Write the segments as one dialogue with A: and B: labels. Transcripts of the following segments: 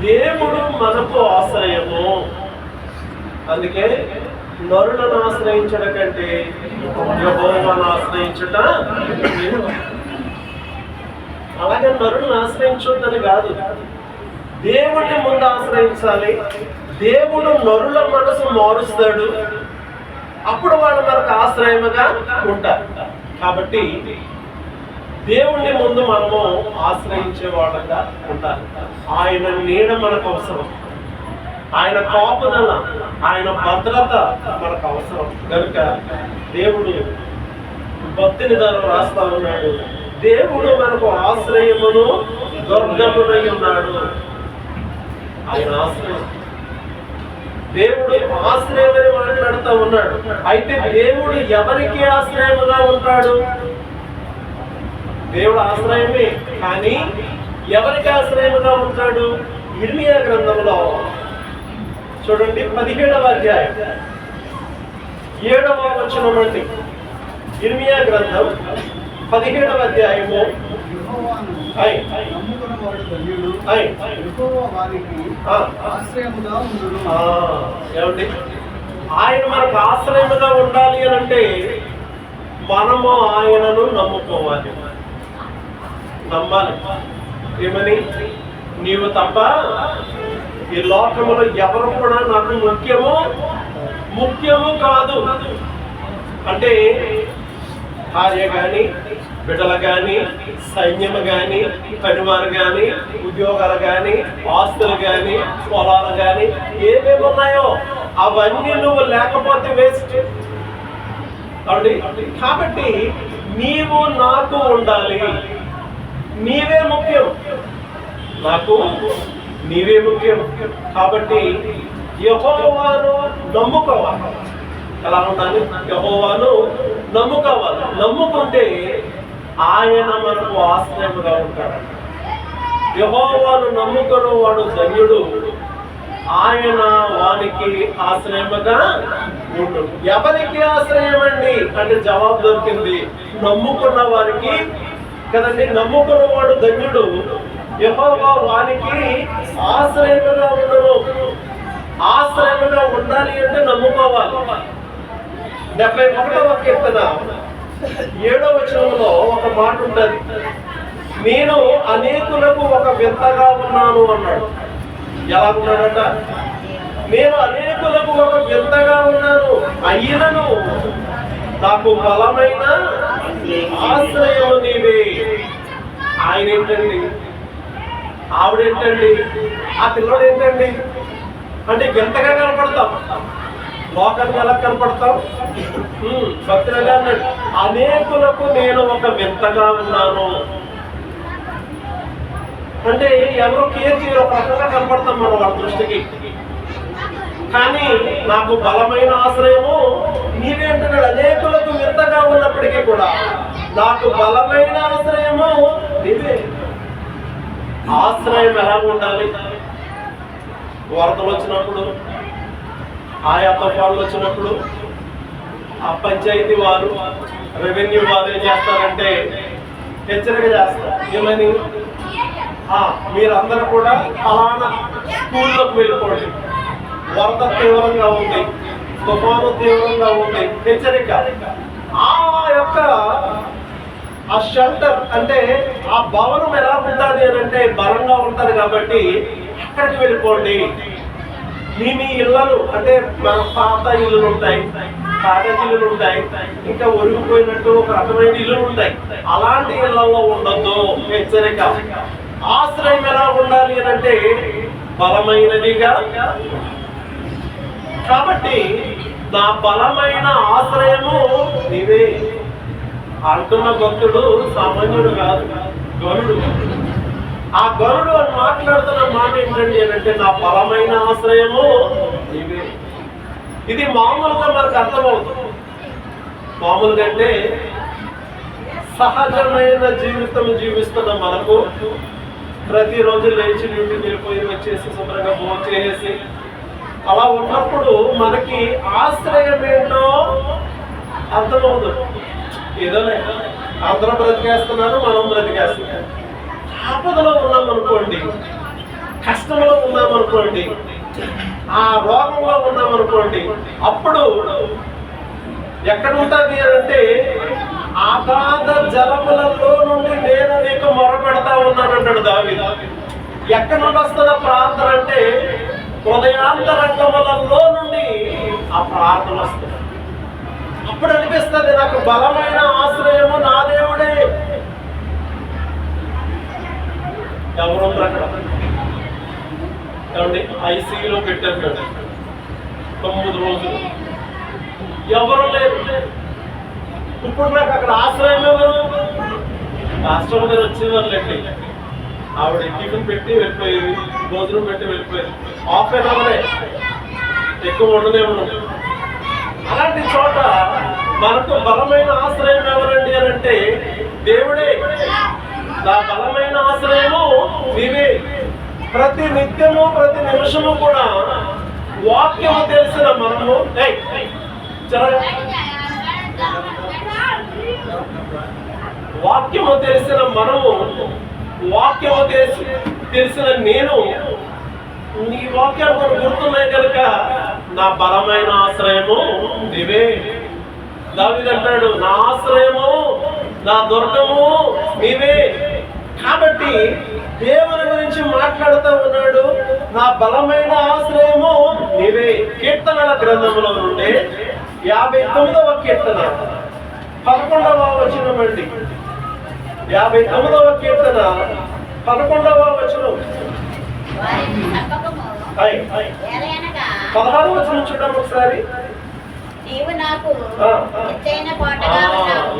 A: దేవుడు మనకు ఆశ్రయము. అందుకే నరులను ఆశ్రయించడం కంటే యహోవాను ఆశ్రయించుట అలాగే నరులను ఆశ్రయించొద్దని కాదు దేవుడిని ముందు ఆశ్రయించాలి. దేవుడు నరుల మనసు మారుస్తాడు. అప్పుడు వాళ్ళు మనకు ఆశ్రయముగా ఉంటారు. కాబట్టి దేవుణ్ణి ముందు మనము ఆశ్రయించే వాళ్ళగా ఉండాలి ఆయన నీడ మనకు అవసరం. ఆయన కాపుదల ఆయన భద్రత మనకు అవసరం. కనుక దేవుడు భక్తిని దాని రాస్తా ఉన్నాడు. దేవుడు మనకు ఆశ్రయమును దుర్గమునై ఉన్నాడు. ఆయన ఆశ్రయం. దేవుడు ఆశ్రయమని మాట్లాడుతూ ఉన్నాడు. అయితే దేవుడు ఎవరికి ఆశ్రయముగా ఉంటాడు? దేవుడు ఆశ్రయమే కానీ ఎవరికి ఆశ్రయముగా ఉంటాడు? ఇర్మియా గ్రంథంలో. చూడండి పదిహేడవ అధ్యాయం. ఏడవ వచనం అండి. ఇర్మియా గ్రంథం పదిహేడవ అధ్యాయము. ఆ. ఏమండి? ఆయన మనకు ఆశ్రయముగా ఉండాలి అని అంటే మనము ఆయనను నమ్ముకోవాలి. నమ్మాలి ఏమని? నీవు తప్ప ఈ లోకములో ఎవరు కూడా నాకు ముఖ్యము ముఖ్యము కాదు. అంటే భార్య కానీ బిడ్డలు కానీ సైన్యం కానీ పనివారు కానీ ఉద్యోగాలు కానీ ఆస్తులు కానీ పొలాలు కానీ ఏమేమి ఉన్నాయో అవన్నీ నువ్వు లేకపోతే వేస్ట్. కాబట్టి నీవు నాకు ఉండాలి. నీవే ముఖ్యం. నాకు నీవే ముఖ్యం. కాబట్టి యహోవాను నమ్ముకోవాలి. ఎలా ఉండాలి? యహోవాను నమ్ముకోవాలి. నమ్ముకుంటే ఆయన మనకు ఆశ్రయముగా ఉంటాడు. యహోవాను నమ్ముకుని వాడు ధన్యుడు. ఆయన వానికి ఆశ్రయముగా ఉండు. ఎవరికి ఆశ్రయం అండి అంటే జవాబు దొరికింది. నమ్ముకున్న వారికి కదండి నమ్ముకున్న వాడు ధన్యుడు. యహోవా వానికి ఆశ్రయముగా ఉండను. ఆశ్రయముగా ఉండాలి అంటే నమ్ముకోవాలి. డెబ్బై ఒకటవ కీర్తన ఏడో వచనంలో ఒక మాట ఉంటుంది. నేను అనేకులకు ఒక వింతగా ఉన్నాను అన్నాడు. ఎలా ఉన్నాడట? నేను అనేకులకు ఒక వింతగా ఉన్నాను. అయినను నాకు బలమైన ఆశ్రయం నీవే. ఆయన ఏంటండి? ఆవిడేంటండి ఆ పిల్లడు ఏంటండి? అంటే వింతగా కనపడతాం? లోకానికి ఎలా కనపడతాం? భక్తులుగా అన్నాడు అనేకులకు నేను ఒక వింతగా ఉన్నాను. అంటే ఎవరో కేర్ చేయరు ఒక రకంగా కనపడతాం మనం వాళ్ళ దృష్టికి. కానీ నాకు బలమైన ఆశ్రయము నీవేంటున్నాడు అనేకులకు వింతగా ఉన్నప్పటికీ కూడా నాకు బలమైన ఆశ్రయము నీవే. ఆశ్రయం ఎలా ఉండాలి? వరదలు వచ్చినప్పుడు ఆయా తుఫాన్లు వచ్చినప్పుడు ఆ పంచాయతీ వారు రెవెన్యూ వారు ఏం చేస్తారంటే హెచ్చరిక చేస్తారు. ఏమని? మీరందరూ కూడా ఫలానా స్కూల్లోకి వెళ్ళిపోండి. వరద తీవ్రంగా ఉంది తుఫాను తీవ్రంగా ఉంది. హెచ్చరిక. ఆ యొక్క ఆ షెల్టర్ అంటే ఆ భవనం ఎలా ఉంటుంది అని అంటే బలంగా ఉంటుంది కాబట్టి అక్కడికి వెళ్ళిపోండి. మీ మీ ఇళ్ళలు అంటే మన పాత ఇల్లులు ఉంటాయి పాత ఇల్లులు ఉంటాయి. ఇంకా ఒరిగిపోయినట్టు ఒక రకమైన ఇల్లులు ఉంటాయి. అలాంటి ఇళ్ళలో ఉండొద్దు. హెచ్చరిక. ఆశ్రయం ఎలా ఉండాలి అని అంటే బలమైనదిగా కాబట్టి నా బలమైన ఆశ్రయము నీవే. అంటున్న భక్తుడు సామాన్యుడు కాదు గరుడు. ఆ గరుడు అని మాట్లాడుతున్న మాట ఏంటండి ఏంటంటే అంటే నా బలమైన ఆశ్రయము నీవే. ఇది మామూలుగా మనకు అర్థమవుతుంది. మామూలుగా అంటే సహజమైన జీవితం జీవిస్తున్న మనకు ప్రతిరోజు లేచి డ్యూటీ వెళ్ళిపోయి వచ్చేసి శుభ్రంగా భోజనం చేసేసి అలా ఉన్నప్పుడు మనకి ఆశ్రయం ఏంటో అర్థమవుతుంది ఏదోలే. అందరూ బ్రతికేస్తున్నారు మనం బ్రతికేస్తున్నాం. ఆపదలో ఉన్నాం అనుకోండి కష్టంలో ఉన్నాం అనుకోండి ఆ రోగంలో ఉన్నాం అనుకోండి అప్పుడు ఎక్కడ ఉంటుంది అంటే ఆగాధ జలములలో నుండి నేను నీకు మొరపెడతా ఉన్నాను అన్నాడు దావి దావి ఎక్కడ నుండి వస్తున్న ప్రార్థన అంటే హృదయాంతరంగములలో నుండి ఆ ప్రార్థన వస్తుంది. అప్పుడు అనిపిస్తుంది నాకు బలమైన ఆశ్రయము నా దేవుడే. ఎవరు కాబట్టి అక్కడ? ఐసీయూలో పెట్టారు కదా. తొమ్మిది రోజులు. ఎవరు లేరు? ఇప్పుడు నాకు అక్కడ ఆశ్రయం ఎవరు రాష్ట్రం మీద వచ్చేవాళ్ళండి ఆవిడ టిఫిన్ పెట్టి వెళ్ళిపోయేది భోజనం పెట్టి వెళ్ళిపోయేది. హాఫ్ అన్ అవరే ఎక్కువ ఉండదేమో. అలాంటి చోట మనకు బలమైన ఆశ్రయం ఎవరండి అని అంటే దేవుడే. నా బలమైన ఆశ్రయము నీవే. ప్రతి నిత్యము ప్రతి నిమిషము కూడా వాక్యము తెలిసిన మనము. వాక్యము తెలిసిన మనము వాక్యము తెలిసి తెలిసిన నేను నీ వాక్యం గుర్తున్నాయి కనుక నా బలమైన ఆశ్రయము నీవే. దావిదంటాడు నా ఆశ్రయము నా దుర్గము నీవే. కాబట్టి దేవుని గురించి మాట్లాడుతూ ఉన్నాడు నా బలమైన ఆశ్రయము నీవే. కీర్తనల గ్రంథంలో నుండి యాభై తొమ్మిదవ కీర్తన. పదకొండవ వచనమండి యాభై తొమ్మిదవ కీర్తన పదకొండవ వచనం. పదహారు వచనం చూడండి ఒకసారి.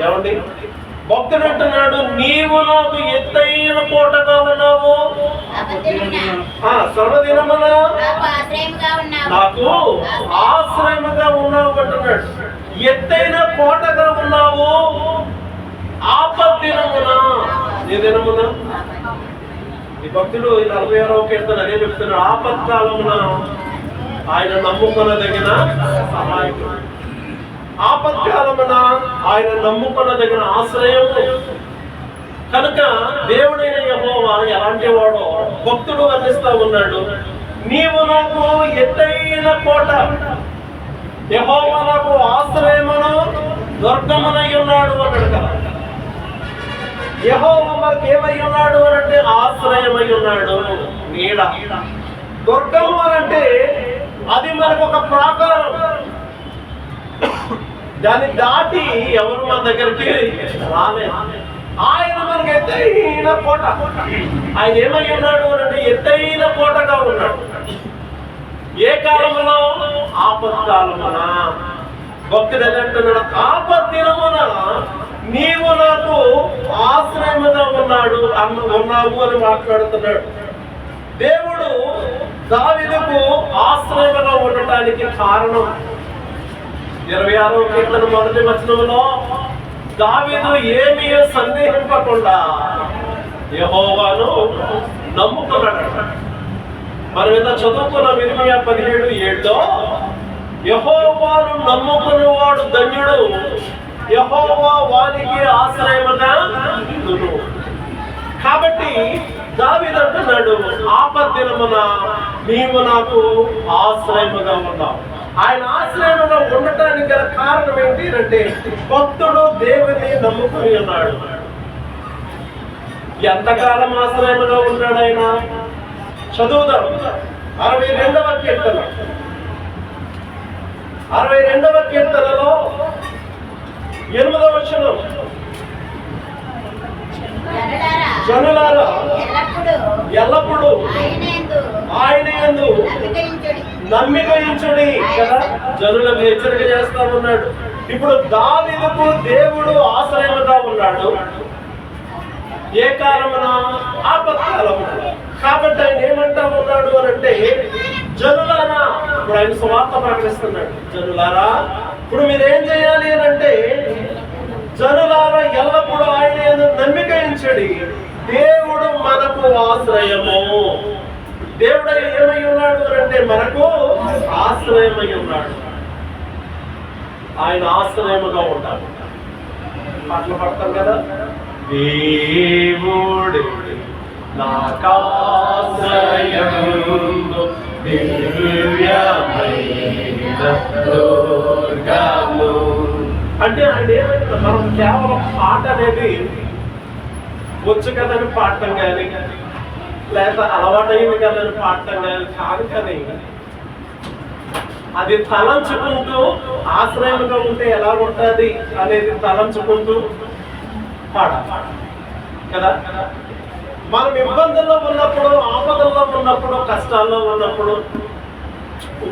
A: ఏమండి? భక్తుడు అంటున్నాడు నీవు నాకు ఎత్తైన కోటగా ఉన్నావు. సర్వదినమున
B: నాకు ఆశ్రయముగా ఉన్నావు.
A: నాకు ఆశ్రయముగా ఉన్నావు అంటున్నాడు. ఎత్తైన కోటగా ఉన్నావు ఆపద్దినమున ఏ దినమున ఈ భక్తుడు ఈ నలభై ఆరవ కీర్తన అదే చెప్తున్నాడు ఆపత్కాలమున ఆయన నమ్ముకొనదగిన సహాయకుడు. ఆపత్కాలమున ఆయన నమ్ముకొనదగిన ఆశ్రయం కనుక దేవుడైన యహోవా ఎలాంటి వాడో భక్తుడు వర్ణిస్తా ఉన్నాడు. నీవు నాకు ఎత్తైన కోట. యహోవా నాకు ఆశ్రయమును దుర్గమునై ఉన్నాడు అన్నాడు కదా. యహోవా మనకి ఏమై ఉన్నాడు అని అంటే ఆశ్రయమై ఉన్నాడు నీడ. దుర్గము అని అంటే అది మనకు ఒక ప్రాకారం. దాన్ని దాటి ఎవరు మన దగ్గరికి రాలేదు. ఆయన మనకి ఎత్తైన కోట. ఆయన ఏమై ఉన్నాడు అని అంటే ఎత్తైన కోటగా ఉన్నాడు. ఏ కాలంలో ఆపత్కాలమున. భక్తుడు ఆపత్ దినమున నీవు నాకు ఆశ్రయముగా ఉన్నాడు అన్న ఉన్నావు అని మాట్లాడుతున్నాడు. దేవుడు దావిదకు ఆశ్రయముగా ఉండటానికి కారణం. ఇరవై ఆరో కీర్తన మొదటి వచనంలో దావీదు ఏమీ సందేహింపకుండా యహోవాను నమ్ముకున్నాడు. మనం ఇంత చదువుకున్న ఇరవై పదిహేడు ఏడులో యహోవాను నమ్ముకునేవాడు ధన్యుడు యహోవా వానికి ఆశ్రయముగా ఉండును. కాబట్టి దావిదంటున్నాడు ఆపద్దినమున నీవు నాకు ఆశ్రయముగా ఉన్నావు. ఆయన ఆశ్రయముగా ఉండటానికి గల కారణం ఏంటి అంటే భక్తుడు దేవుని నమ్ముకుని ఉన్నాడు. ఎంతకాలం ఆశ్రయముగా ఉన్నాడు ఆయన? చదువుదాం. అరవై రెండవ కీర్తన. అరవై రెండవ కీర్తనలో ఎనిమిదవ వచనం
B: జనులారా ఎల్లప్పుడూ ఆయన నమ్మకయించుడి.
A: నమ్మిక ఇచ్చుడి కదా జనులకు హెచ్చరిక చేస్తా ఉన్నాడు. ఇప్పుడు దావీదుకు దేవుడు ఆశ్రయముగా ఉన్నాడు. ఏ కాలమున ఆపత్కాలమున. కాబట్టి ఆయన ఏమంటా ఉన్నాడు అని అంటే జనులారా ఇప్పుడు ఆయన స్వార్థ ప్రకటిస్తున్నాడు. జనులారా ఇప్పుడు మీరు ఏం చేయాలి అని అంటే జనులారా ఎల్లప్పుడూ ఆయన నమ్మిక ఇచ్చడి దేవుడు మనకు ఆశ్రయము. దేవుడు ఏమై ఉన్నాడు అంటే మనకు ఆశ్రయమై ఉన్నాడు. ఆయన ఆశ్రయముగా ఉంటాడు. పాటలు పడతాం కదా? దేవుడు నాకాశ్రయము దివ్యమైన అంటే ఆయన ఏమైనా మనం కేవలం పాట అనేది వచ్చు కదని పాడటం కానీ లేదా అలవాటైంది కదని పాడటం కానీ కాదు కానీ అది తలంచుకుంటూ ఆశ్రయంగా ఉంటే ఎలా ఉంటుంది అనేది తలంచుకుంటూ పాడాలి. కదా? మనం ఇబ్బందుల్లో ఉన్నప్పుడు ఆపదల్లో ఉన్నప్పుడు కష్టాల్లో ఉన్నప్పుడు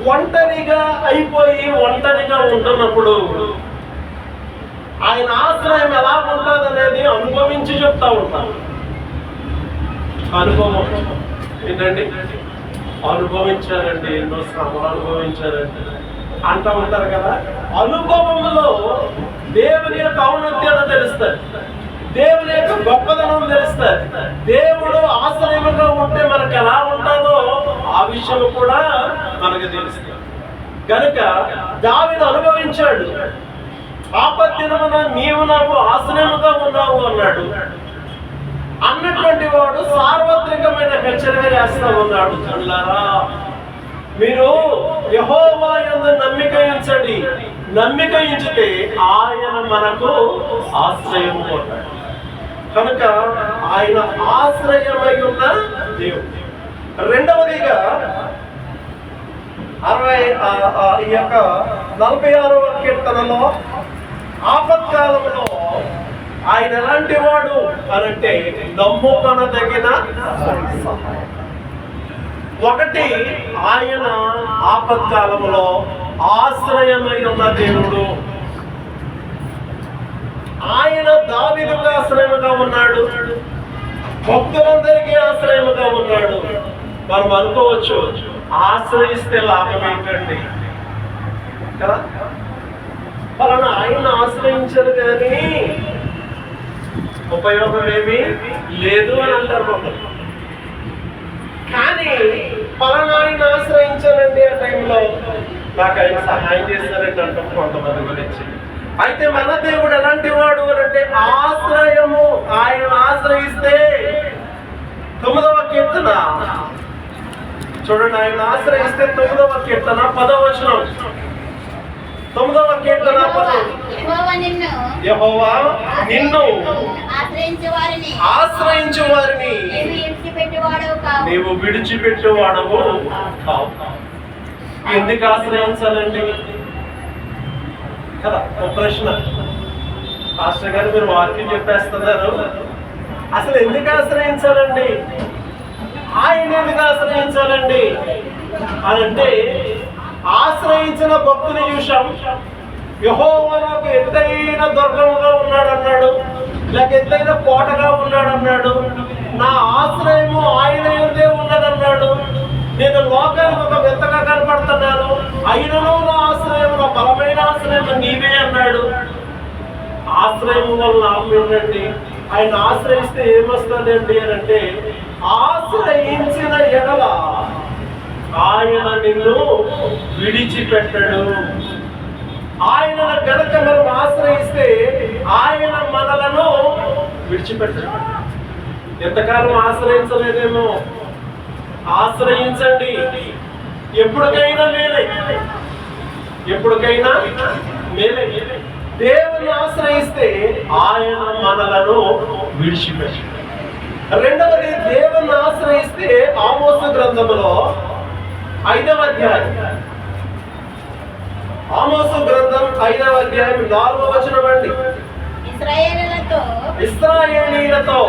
A: ఒంటరిగా అయిపోయి ఒంటరిగా ఉంటున్నప్పుడు ఆయన ఆశ్రయం ఎలా ఉంటుంది అనేది అనుభవించి చెప్తా ఉంటాను అనుభవం. ఏంటండి? అనుభవించారండి ఎన్నో శ్రమలు అనుభవించారండి. అంటూ ఉంటారు కదా అనుభవంలో దేవుని యొక్క ఔన్నత్యత తెలుస్తుంది దేవుని యొక్క గొప్పదనం తెలుస్తుంది దేవుడు ఆశ్రయముగా ఉంటే మనకు ఎలా ఉంటుందో ఆ విషయం కూడా మనకు తెలుసు. కనుక దావిని అనుభవించాడు ఆపత్తినమున నీవు నాకు ఆశ్రయముగా ఉన్నావు అన్నాడు. అన్నటువంటి వాడు సార్వత్రికమైన హెచ్చరిక చేస్తా ఉన్నాడు. జనులారా మీరు యహోవా ఎందు నమ్మిక ఉంచండి. నమ్మిక ఉంచితే ఆయన మనకు ఆశ్రయం కొట్టాడు కనుక ఆయన ఆశ్రయమై ఉన్న దేవుడు. రెండవదిగా అరవై ఈ యొక్క నలభై ఆరవ కీర్తనలో ఆపత్కాలంలో ఆయన ఎలాంటి వాడు అనంటే నమ్ముకొనదగిన ఒకటి ఆయన ఆపత్కాలంలో ఆశ్రయమై ఉన్న దేవుడు. ఆయన దావిదుకు ఆశ్రయముగా ఉన్నాడు. భక్తులందరికీ ఆశ్రయముగా ఉన్నాడు. మనం అనుకోవచ్చు ఆశ్రయిస్తే లాభం ఏంటండి? కదా? పలానా ఆయన ఆశ్రయించారు కానీ ఉపయోగం ఏమి? లేదు అని అంటారు కొందరు కానీ పలానా ఆయన ఆశ్రయించాలండి ఆ టైంలో నాకు ఆయన సహాయం చేశారండి అంటాం కొంతమంది గురించి. అయితే మన దేవుడు ఎలాంటి వాడు అని అంటే ఆశ్రయము ఆయన ఆశ్రయిస్తే తొమ్మిదవ కీర్తన. చూడండి ఆయన ఆశ్రయిస్తే తొమ్మిదవ కీర్తన పదవచనం తొమ్మిదవ కీర్తన పదం.
B: యెహోవా నిన్ను ఆశ్రయించే వారిని నీవు విడిచిపెట్టువాడవు. కావు
A: ఎందుకు ఆశ్రయించాలండి? కదా ఒక ప్రశ్న. పాస్టర్ గారు మీరు వాక్యం చెప్పేస్తున్నారు. అసలు ఎందుకు ఆశ్రయించాలండి? ఆయన ఎందుకు ఆశ్రయించాలండి. అని అంటే ఆశ్రయించిన భక్తుని చూశాం. యహోవా నాకు ఎత్తైన దుర్గముగా ఉన్నాడు అన్నాడు లేక ఎత్తైన కోటగా ఉన్నాడు అన్నాడు నా ఆశ్రయము ఆయన ఎందే ఉన్నదన్నాడు. నేను లోకానికి ఒక వింతగా కనపడుతున్నాను. ఆయనలో నా ఆశ్రయం నా బలమైన ఆశ్రయం నీవే అన్నాడు. ఆశ్రయం వల్ల లాభం ఆయన ఆశ్రయిస్తే ఏమొస్తుందండి అని అంటే ఆశ్రయించిన ఎడల ఆయన నిన్ను విడిచిపెట్టడు. ఆయన గనక మనం ఆశ్రయిస్తే ఆయన మనలను విడిచిపెట్టడు. ఎంతకాలం ఆశ్రయించలేదేమో? ఆశ్రయించండి. ఎప్పటికైనా మేలే. ఎప్పటికైనా మేలే. దేవుని ఆశ్రయిస్తే ఆయన మనలను విడిచిపెట్టాడు. రెండవది దేవుని ఆశ్రయిస్తే ఆమోస గ్రంథములో ఐదవ అధ్యాయం. ఆమోస గ్రంథం ఐదవ అధ్యాయం నాలుగవ వచనం అండి. ఇస్రాయేలీలతో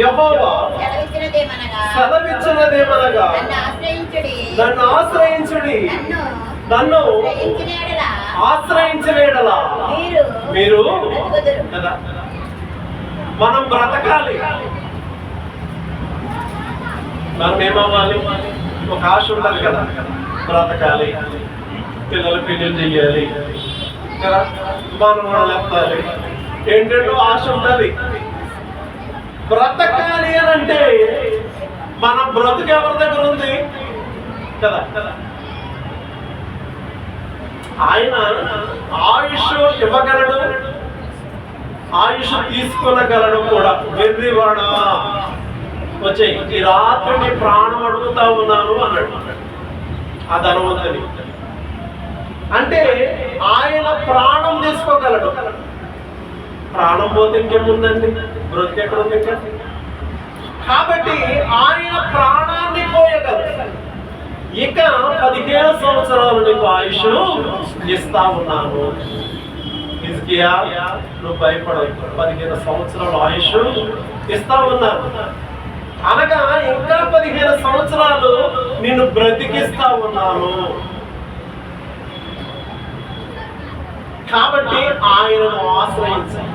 B: యెహోవా సెలవిచ్చినదేమనగా నన్ను ఆశ్రయించుడి.
A: నన్ను ఆశ్రయించలేడలా?
B: మీరు.
A: కదా మనం బ్రతకాలి. మనం ఏమవ్వాలి? ఒక ఆశ ఉండాలి కదా. బ్రతకాలి. పిల్లలు పెళ్ళి చెయ్యాలి. కదా? మనం లేపాలి. ఏంటంటే ఆశ ఉండాలి. బ్రతకాలి అని అంటే మన బ్రతుకు ఎవరి దగ్గర ఉంది? కదా? ఆయన ఆయుష్ ఇవ్వగలడు ఆయుష్ తీసుకునగలడు కూడా. వెర్రివాడా వచ్చే ఈ రాత్రి నీ ప్రాణం అడుగుతా ఉన్నాను అన్నాడు. ఆ ధనవంతుని. అంటే ఆయన ప్రాణం తీసుకోగలడు. ప్రాణం పోతే ఇంకేముందండి? బ్రతికి ఎక్కడ ఉంది కాబట్టి ఆయన ప్రాణాన్ని పోయగలడు. ఇక పదిహేను సంవత్సరాలు నీకు ఆయుష్ ఇస్తా ఉన్నాను. హిజ్కియా నువ్వు భయపడవు పదిహేను సంవత్సరాల ఆయుష్ ఇస్తా ఉన్నాను. అనగా ఇంకా పదిహేను సంవత్సరాలు నిన్ను బ్రతికిస్తా ఉన్నాను. కాబట్టి ఆయనను ఆశ్రయించాలి.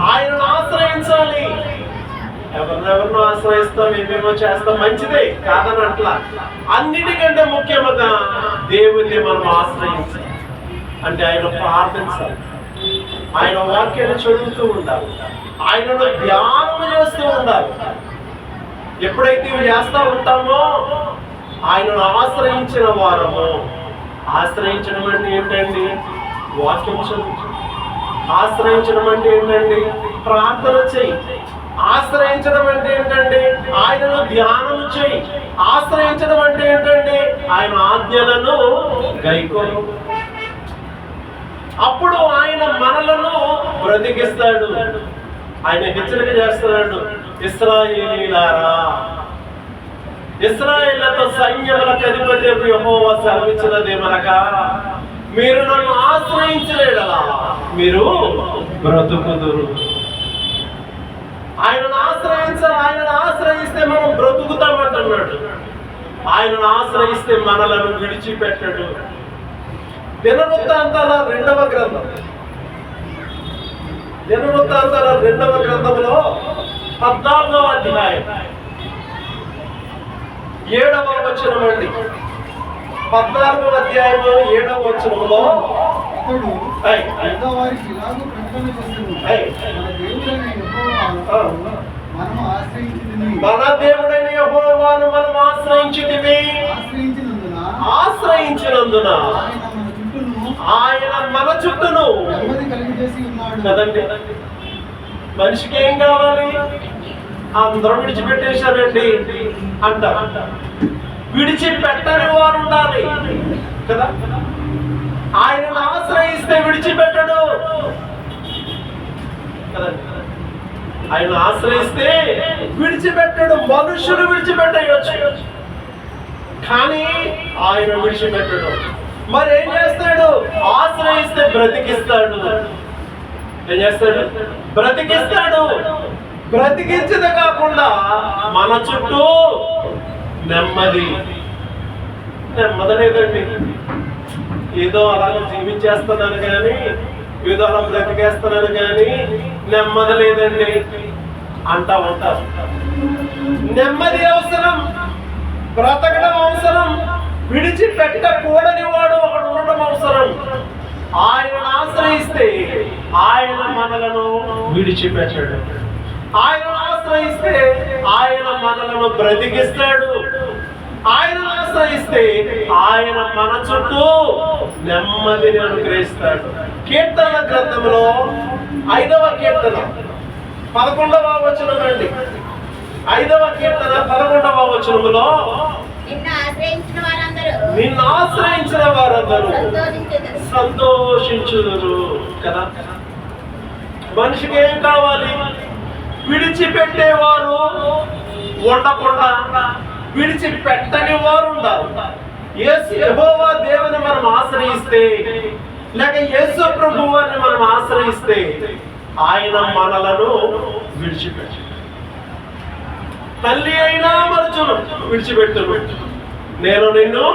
A: ఆయనను ఆశ్రయించాలి. ఎవరినెవరినో ఆశ్రయిస్తాం ఏమేమో చేస్తాం మంచిదే కాదని అట్లా అన్నిటికంటే ముఖ్యమైన దేవుణ్ణి మనం ఆశ్రయించాలి. అంటే ఆయన ప్రార్థించాలి ఆయన వాక్యాన్ని చదువుతూ ఉండాలి. ఆయనను ధ్యానం చేస్తూ ఉండాలి. ఎప్పుడైతే ఇవి చేస్తూ ఉంటామో ఆయనను ఆశ్రయించిన వారము. ఆశ్రయించడం అంటే ఏంటండి? వాక్యం చదువు. ఆశ్రయించడం అంటే ఏంటండి? ప్రార్థన చెయ్యి. ఆశ్రయించడం అంటే ఏంటంటే ఆయనను ధ్యానం చేయి. ఆశ్రయించడం అంటే ఏంటంటే ఆయన ఆజ్ఞలను గైకోరు అప్పుడు ఆయన మనలను బ్రతికిస్తాడు. ఆయన హెచ్చరిక చేస్తున్నాడు ఇస్రాయేలీలారా ఇస్రాయేళ్ళతో సైన్యములకు అధిపతి యెహోవా సెలవిచ్చినదేమనగా మీరు నన్ను ఆశ్రయించలేడలా. మీరు బ్రతుకుదురు. ఆయనను ఆశ్రయించాలి ఆయనను ఆశ్రయిస్తే మనం బ్రతుకుతామంటున్నాడు. ఆయనను ఆశ్రయిస్తే మనలను విడిచిపెట్టడు. దినవృత్తాంతాల రెండవ గ్రంథం. దినవృత్తాంతాల రెండవ గ్రంథంలో పద్నాలుగవ అధ్యాయం. ఏడవ వచనం అండి పద్నాలుగవ అధ్యాయంలో ఏడవ వచనంలో ఐ.
C: పేదవారికి ఇలాగూ. మన దేవుడైన ఆశ్రయించింది
A: మన దేవుడైన యెహోవాను మనం ఆశ్రయించితివి
C: ఆశ్రయించినందున
A: ఆశ్రయించినందున
C: ఆయన మన చుట్టూను
A: మన
C: నెమ్మది కలిగజేసి ఉన్నాడు.
A: కదండి. మనిషికి ఏం కావాలి? అందరూ విడిచిపెట్టేశారండి అంటారు విడిచిపెట్టని వారు ఉండాలి. కదా? ఆయనను ఆశ్రయిస్తే విడిచిపెట్టడు. ఆయన ఆశ్రయిస్తే విడిచిపెట్టడు. మనుషులు విడిచిపెట్టవచ్చు కానీ ఆయన విడిచిపెట్టడు. మరి ఏం చేస్తాడు? ఆశ్రయిస్తే బ్రతికిస్తాడు. ఏం చేస్తాడు? బ్రతికిస్తాడు. బ్రతికించదు కాకుండా మన చుట్టూ నెమ్మది. నెమ్మది లేదండి ఏదో అలాగే జీవించేస్తున్నాను కానీ ఏదో అలా బ్రతికేస్తున్నాను కానీ నెమ్మది లేదండి అంటా ఉంటారు. నెమ్మది అవసరం బ్రతకడం అవసరం విడిచిపెట్టకూడని వాడు ఒకడు ఉండడం అవసరం. ఆయన ఆశ్రయిస్తే ఆయన మనలను విడిచిపెట్టాడు. ఆయన ఆశ్రయిస్తే ఆయన మనలను బ్రతికిస్తాడు. ఆయన ఆశ్రయిస్తే ఆయన మన చుట్టూ నెమ్మదిని అనుగ్రహిస్తాడు. కీర్తన గ్రంథంలో ఐదవ కీర్తన. పదకొండవ వచనం అండి. ఐదవ కీర్తన పదకొండవ వచనములో
B: నిన్ను ఆశ్రయించిన వారందరూ
A: సంతోషించుదురు కదా? మనిషికి ఏం కావాలి? విడిచిపెట్టేవారు ఉండకుండా విడిచిపెట్టని వారు ఉండాలి యేసు యెహోవా దేవుని మనం ఆశ్రయిస్తే లేక యేసు ప్రభువాన్ని మనం ఆశ్రయిస్తే ఆయన మనలను విడిచిపెట్టు తల్లి అయినా మరుచును విడిచిపెట్టును నేను నిన్ను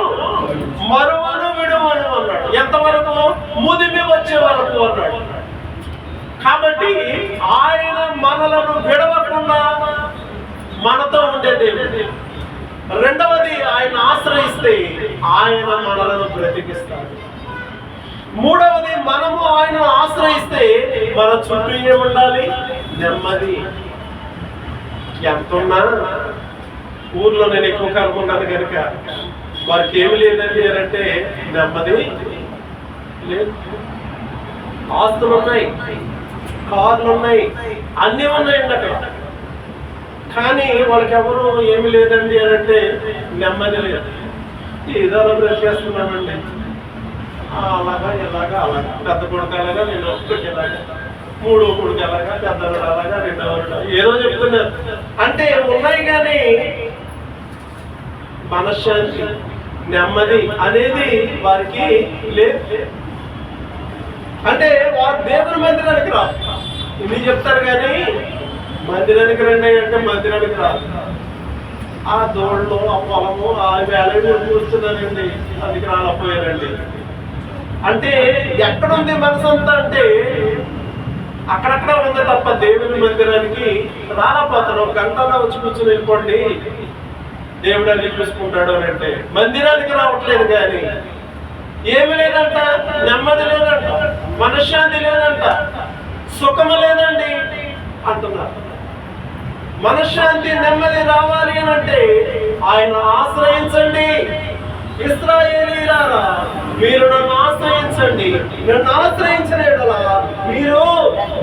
A: మరువను విడువను అన్నాడు. ఎంతవరకు? ముదిమి వచ్చే వరకు అన్నాడు. కాబట్టి ఆయన మనలను విడవకుండా మనతో ఉండే దేవుడు. రెండవది ఆయన ఆశ్రయిస్తే ఆయన మనలను బ్రతికిస్తాడు. మూడవది మనము ఆయన ఆశ్రయిస్తే మన చుట్టూ ఏముండాలి? నెమ్మది. ఎంతున్నా? ఊర్లో నేను ఎక్కువ కనుక్కున్నాను కనుక వారికి ఏమి లేదండి అంటే నెమ్మది లేదు. ఆస్తులు ఉన్నాయి కార్లు ఉన్నాయి అన్నీ ఉన్నాయండి అక్కడ. కానీ వాళ్ళకెవరు ఏమి లేదండి అని అంటే నెమ్మది లేదు. ఏదో అలా బ్రతికేస్తున్నామండి అలాగా ఇలాగా అలాగా. పెద్ద కొడుకలాగా నేను ఒక్కటి ఇలాగా మూడో కొడుకు అలాగా పెద్దవాడు అలాగా రెండవడు ఏదో చెప్తున్నారు. అంటే ఉన్నాయి కానీ మనశ్శాంతి నెమ్మది అనేది వారికి లేదు. అంటే వారు దేవుని మందిరానికి రా ఇది చెప్తారు కానీ మందిరానికి రండి అంటే మందిరానికి రాదు. ఆ దోళ్ళు ఆ పొలము ఆ వేళ చూస్తున్నానండి అందుకు రాలపోయారండి అంటే ఎక్కడుంది మనసు అంతా అంటే అక్కడక్కడ ఉంది తప్ప దేవుని మందిరానికి రాలేకపోతాను ఒక గంటలో వచ్చి కూర్చుని వెళ్ళిపోండి. దేవుడు అని చూసుకుంటాడు అని అంటే మందిరానికి రావట్లేదు కానీ ఏమి లేదంట నెమ్మది లేదంట మనశ్శాంతి లేదంట సుఖము లేదండి అంటున్నారు. మనశ్శాంతి నెమ్మది రావాలి అని అంటే ఆయన ఆశ్రయించండి. ఇస్రాయేలీలారా మీరు నన్ను ఆశ్రయించండి. నన్ను ఆశ్రయించిన మీరు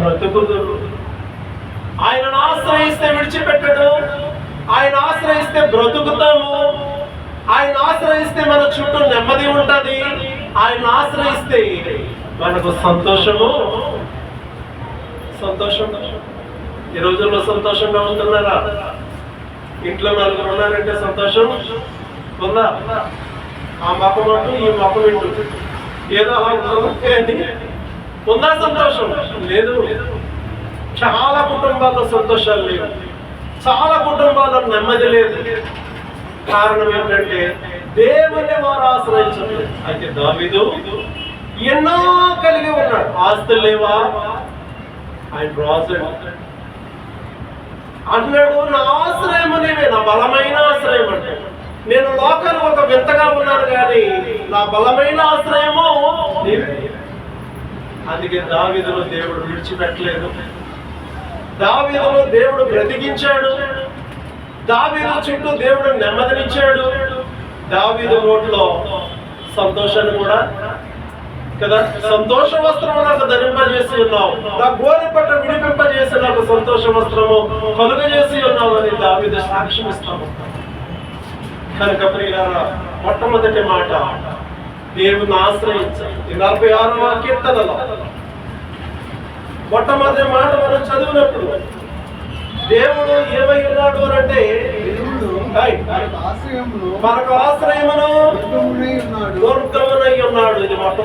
A: బ్రతుకుదురు. ఆయనను ఆశ్రయిస్తే విడిచిపెట్టడు. ఆయన ఆశ్రయిస్తే బ్రతుకుతాము. ఆయన ఆశ్రయిస్తే మన చుట్టూ నెమ్మది ఉంటుంది. ఆయన ఆశ్రయిస్తే మనకు సంతోషము. సంతోషం ఈ రోజుల్లో సంతోషంగా ఉంటున్నారా? ఇంట్లో నలుగురు ఉన్నారంటే సంతోషం? ఉందా ఆ మొక్కం అంటూ ఈ మొక్కం ఇంటూ. ఏదో అలా ఉందండి ఉందా సంతోషం? లేదు. చాలా కుటుంబాల్లో సంతోషాలు లేవు. చాలా కుటుంబాల్లో నెమ్మది లేదు. కారణం ఏంటంటే దేవుని వారు ఆశ్రయించలేదు అయితే దావిదు ఎన్నో కలిగి ఉన్నాడు. ఆస్తులు లేవా? ఆయన రాజు. అన్నాడు నా ఆశ్రయము నీవే నా బలమైన ఆశ్రయం అంటే నేను లోకల్ ఒక వింతగా ఉన్నాను కానీ నా బలమైన ఆశ్రయము అందుకే దావిదును దేవుడు విడిచిపెట్టలేదు. దావీదును దేవుడు బ్రతికించాడు. దావీదు చుట్టూ దేవుడు నెమ్మదినిచ్చాడు. దావీదు నోట్లో సంతోషాన్ని కూడా కదా? సంతోష వస్త్రము నాకు ధరింపజేసి ఉన్నావు. నా గోరి పట్ట విడిపింపజేసి నాకు సంతోష వస్త్రము కలుగజేసి ఉన్నావు అని దావీదు సాక్ష్యం ఇస్తాము కనుక ప్రియారా మొట్టమొదటి మాట దేవుని ఆశ్రయించాలి. నలభై ఆరవ కీర్తనలో మొట్టమొదటి మాట మనం చదివినప్పుడు దేవుడు ఏమై ఉన్నాడు అని అంటే.
C: మనకు ఆశ్రయమును
A: దుర్గమునై ఉన్నాడు. ఇది మొట్ట